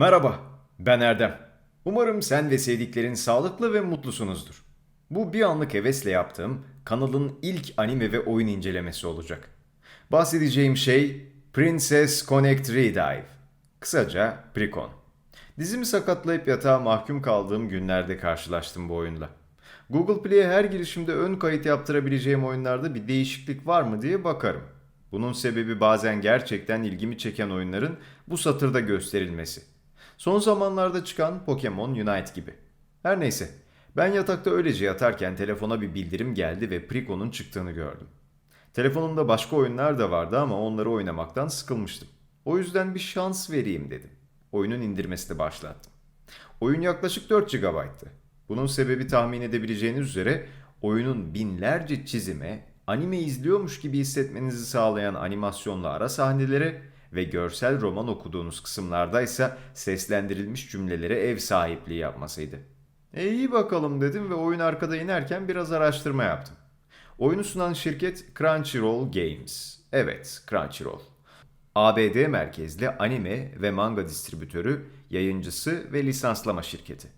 Merhaba, ben Erdem. Umarım sen ve sevdiklerin sağlıklı ve mutlusunuzdur. Bu bir anlık hevesle yaptığım kanalın ilk anime ve oyun incelemesi olacak. Bahsedeceğim şey Princess Connect Redive. Kısaca Precon. Dizimi sakatlayıp yatağa mahkum kaldığım günlerde karşılaştım bu oyunla. Google Play'e her girişimde ön kayıt yaptırabileceğim oyunlarda bir değişiklik var mı diye bakarım. Bunun sebebi bazen gerçekten ilgimi çeken oyunların bu satırda gösterilmesi. Son zamanlarda çıkan Pokemon Unite gibi. Her neyse, ben yatakta öylece yatarken telefona bir bildirim geldi ve Precon'un çıktığını gördüm. Telefonumda başka oyunlar da vardı ama onları oynamaktan sıkılmıştım. O yüzden bir şans vereyim dedim. Oyunun indirmesini başlattım. Oyun yaklaşık 4 GB'tı. Bunun sebebi tahmin edebileceğiniz üzere oyunun binlerce çizime, anime izliyormuş gibi hissetmenizi sağlayan animasyonlu ara sahneleri ve görsel roman okuduğunuz kısımlardaysa seslendirilmiş cümlelere ev sahipliği yapmasıydı. E iyi bakalım dedim ve oyun arkada inerken biraz araştırma yaptım. Oyunu sunan şirket Crunchyroll Games. Evet, Crunchyroll. ABD merkezli anime ve manga distribütörü, yayıncısı ve lisanslama şirketi.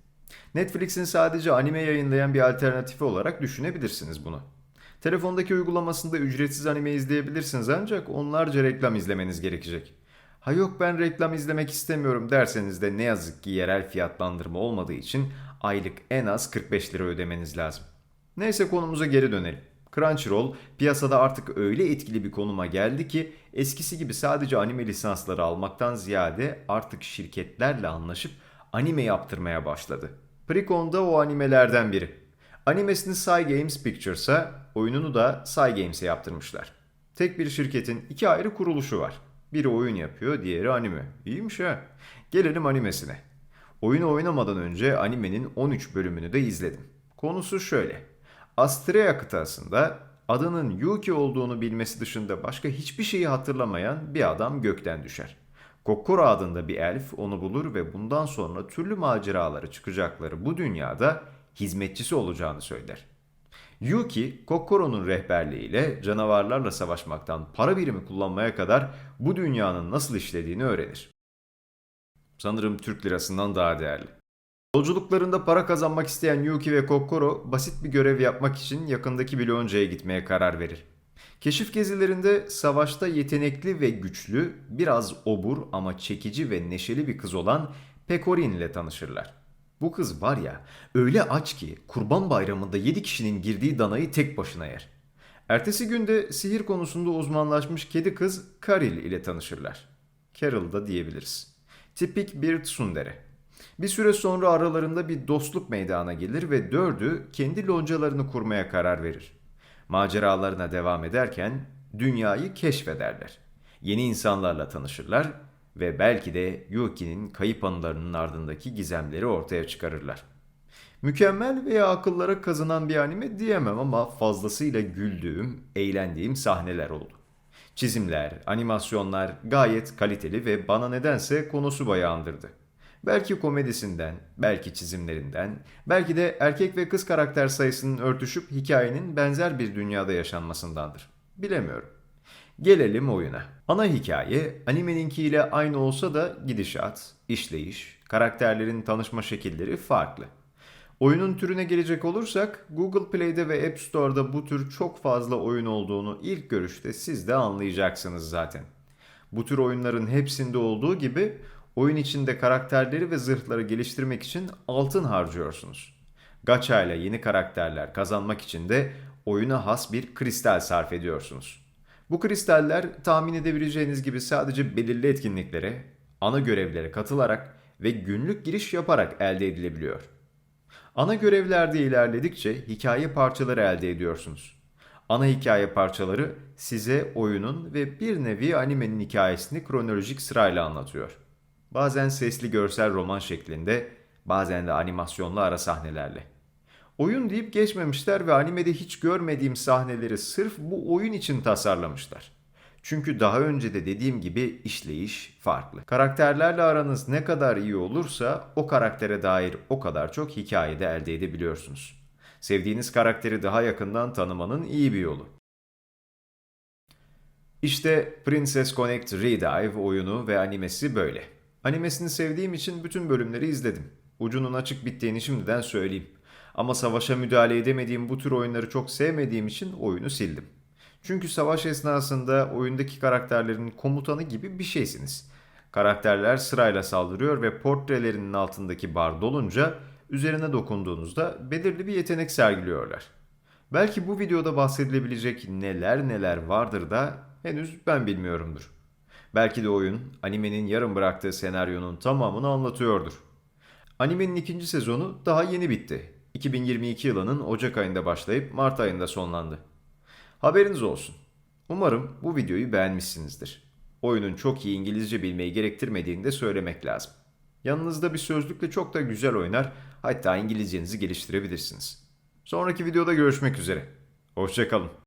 Netflix'in sadece anime yayınlayan bir alternatifi olarak düşünebilirsiniz bunu. Telefondaki uygulamasında ücretsiz anime izleyebilirsiniz ancak onlarca reklam izlemeniz gerekecek. Ha yok ben reklam izlemek istemiyorum derseniz de ne yazık ki yerel fiyatlandırma olmadığı için aylık en az 45 lira ödemeniz lazım. Neyse konumuza geri dönelim. Crunchyroll piyasada artık öyle etkili bir konuma geldi ki eskisi gibi sadece anime lisansları almaktan ziyade artık şirketlerle anlaşıp anime yaptırmaya başladı. Precon da o animelerden biri. Animesini Psy Games Pictures'a, oyununu da Psy Games'e yaptırmışlar. Tek bir şirketin iki ayrı kuruluşu var. Biri oyun yapıyor, diğeri anime. İyiymiş ha. Gelelim animesine. Oyunu oynamadan önce animenin 13 bölümünü de izledim. Konusu şöyle. Astrea kıtasında adının Yuki olduğunu bilmesi dışında başka hiçbir şeyi hatırlamayan bir adam gökten düşer. Kokoro adında bir elf onu bulur ve bundan sonra türlü maceralara çıkacakları bu dünyada hizmetçisi olacağını söyler. Yuki, Kokoro'nun rehberliğiyle canavarlarla savaşmaktan para birimi kullanmaya kadar bu dünyanın nasıl işlediğini öğrenir. Sanırım Türk lirasından daha değerli. Yolculuklarında para kazanmak isteyen Yuki ve Kokoro basit bir görev yapmak için yakındaki bir loncaya gitmeye karar verir. Keşif gezilerinde savaşta yetenekli ve güçlü, biraz obur ama çekici ve neşeli bir kız olan Pekorin ile tanışırlar. Bu kız var ya öyle aç ki kurban bayramında 7 kişinin girdiği danayı tek başına yer. Ertesi günde sihir konusunda uzmanlaşmış kedi kız Karil ile tanışırlar. Carol da diyebiliriz. Tipik bir tsundere. Bir süre sonra aralarında bir dostluk meydana gelir ve dördü kendi loncalarını kurmaya karar verir. Maceralarına devam ederken dünyayı keşfederler. Yeni insanlarla tanışırlar ve belki de Yuki'nin kayıp anılarının ardındaki gizemleri ortaya çıkarırlar. Mükemmel veya akıllara kazınan bir anime diyemem ama fazlasıyla güldüğüm, eğlendiğim sahneler oldu. Çizimler, animasyonlar gayet kaliteli ve bana nedense konusu bayağı. Belki komedisinden, belki çizimlerinden, belki de erkek ve kız karakter sayısının örtüşüp hikayenin benzer bir dünyada yaşanmasındandır. Bilemiyorum. Gelelim oyuna. Ana hikaye animeninkiyle aynı olsa da gidişat, işleyiş, karakterlerin tanışma şekilleri farklı. Oyunun türüne gelecek olursak Google Play'de ve App Store'da bu tür çok fazla oyun olduğunu ilk görüşte siz de anlayacaksınız zaten. Bu tür oyunların hepsinde olduğu gibi oyun içinde karakterleri ve zırhları geliştirmek için altın harcıyorsunuz. Gacha ile yeni karakterler kazanmak için de oyuna has bir kristal sarf ediyorsunuz. Bu kristaller tahmin edebileceğiniz gibi sadece belirli etkinliklere, ana görevlere katılarak ve günlük giriş yaparak elde edilebiliyor. Ana görevlerde ilerledikçe hikaye parçaları elde ediyorsunuz. Ana hikaye parçaları size oyunun ve bir nevi animenin hikayesini kronolojik sırayla anlatıyor. Bazen sesli görsel roman şeklinde, bazen de animasyonlu ara sahnelerle. Oyun deyip geçmemişler ve animede hiç görmediğim sahneleri sırf bu oyun için tasarlamışlar. Çünkü daha önce de dediğim gibi işleyiş farklı. Karakterlerle aranız ne kadar iyi olursa o karaktere dair o kadar çok hikayede elde edebiliyorsunuz. Sevdiğiniz karakteri daha yakından tanımanın iyi bir yolu. İşte Princess Connect Redive oyunu ve animesi böyle. Animesini sevdiğim için bütün bölümleri izledim. Ucunun açık bittiğini şimdiden söyleyeyim. Ama savaşa müdahale edemediğim bu tür oyunları çok sevmediğim için oyunu sildim. Çünkü savaş esnasında oyundaki karakterlerin komutanı gibi bir şeysiniz. Karakterler sırayla saldırıyor ve portrelerinin altındaki bar dolunca üzerine dokunduğunuzda belirli bir yetenek sergiliyorlar. Belki bu videoda bahsedilebilecek neler neler vardır da henüz ben bilmiyorumdur. Belki de oyun animenin yarım bıraktığı senaryonun tamamını anlatıyordur. Animenin ikinci sezonu daha yeni bitti. 2022 yılının Ocak ayında başlayıp Mart ayında sonlandı. Haberiniz olsun. Umarım bu videoyu beğenmişsinizdir. Oyunun çok iyi İngilizce bilmeyi gerektirmediğini de söylemek lazım. Yanınızda bir sözlükle çok da güzel oynar, hatta İngilizcenizi geliştirebilirsiniz. Sonraki videoda görüşmek üzere. Hoşçakalın.